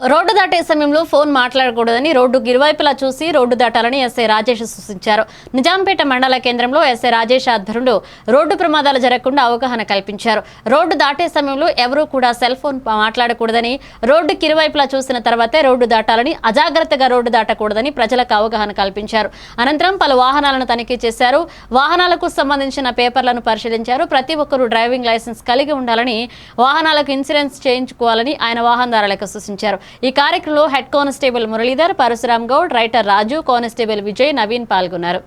Road దాటే సమయంలో phone మాట్లాడకూడదని road ఇరువైపులా చూసి రోడ్డు దాటాలని ఎస్ఐ రాజేష్ సూచించారు. నిజాంపేట మండల కేంద్రంలో ఎస్ఐ రాజేష్ ఆధ్వర్యంలో రోడ్డు ప్రమాదాలు జరగకుండా అవగాహన కల్పించారు. రోడ్డు దాటే సమయంలో ఎవరూ కూడా సెల్ ఫోన్ మాట్లాడకూడదని రోడ్డు ఇరువైపులా చూసిన తర్వాతే రోడ్డు దాటాలని అజాగ్రత్తగా రోడ్డు దాటకూడదని ప్రజలకు అవగాహన కల్పించారు. అనంతరం పలు వాహనాలను తనిఖీ చేశారు. వాహనాలకు సంబంధించిన పేపర్లను పరిశీలించారు. ప్రతి ఒక్కరూ డ్రైవింగ్ లైసెన్స్ కలిగి ఉండాలని వాహనాలకు ఇన్సూరెన్స్ చేయించుకోవాలని ఆయన వాహనదారులకు సూచించారు. ఈ కార్యక్రమంలో head constable Muralidhar Parashuram Goud writer Raju constable Vijay Naveen పాల్గొన్నారు.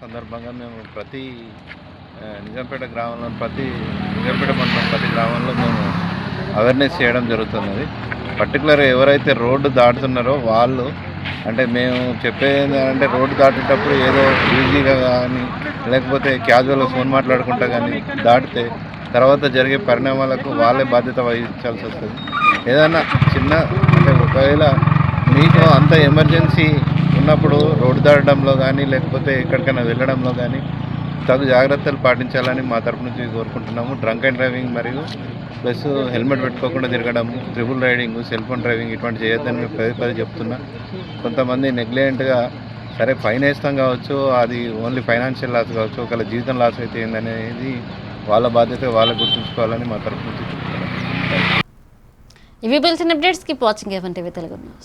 సందర్భంగా మేము ప్రతి ఆ, నిజాంపేట గ్రామంలో ప్రతి నిజాంపేట మండలం ప్రతి గ్రామంలో మేము అవేర్నెస్ చేయడం జరుగుతున్నది. పర్టికులర్ ఎవరైతే రోడ్డు దాటుతున్నారో వాళ్ళు అంటే మేము చెప్పేది అంటే రోడ్డు దాటేటప్పుడు ఏదో ఈజీగా కానీ లేకపోతే క్యాజువల్గా ఫోన్ మాట్లాడుకుంటా కానీ దాటితే తర్వాత జరిగే పరిణామాలకు వాళ్ళే బాధ్యత వహించాల్సి వస్తుంది. ఏదైనా చిన్న అంటే ఒకవేళ మీకు అంత ఎమర్జెన్సీ ఉన్నప్పుడు రోడ్డు దాటడంలో కానీ లేకపోతే ఎక్కడికైనా వెళ్ళడంలో కానీ తగు జాగ్రత్తలు పాటించాలని మా తరపు నుంచి కోరుకుంటున్నాము. డ్రంక్ అండ్ డ్రైవింగ్ మరియు ప్లస్ హెల్మెట్ పెట్టుకోకుండా తిరగడం triple riding cell phone driving ఇటువంటి చేయొద్దని మేము పదే పదే చెప్తున్నా. కొంతమంది నెగ్లిజెంట్గా సరే ఫైన్ వేస్తాం కావచ్చు అది ఓన్లీ ఫైనాన్షియల్ లాస్ కావచ్చు ఒకవేళ జీవితం లాస్ అయితే ఏందనేది వాళ్ళ బాధ్యత వాళ్ళే గుర్తుంచుకోవాలని మా తరఫు నుంచి ఇవి పిలిచిన అప్డేట్స్కి watching A one TV Telugu news.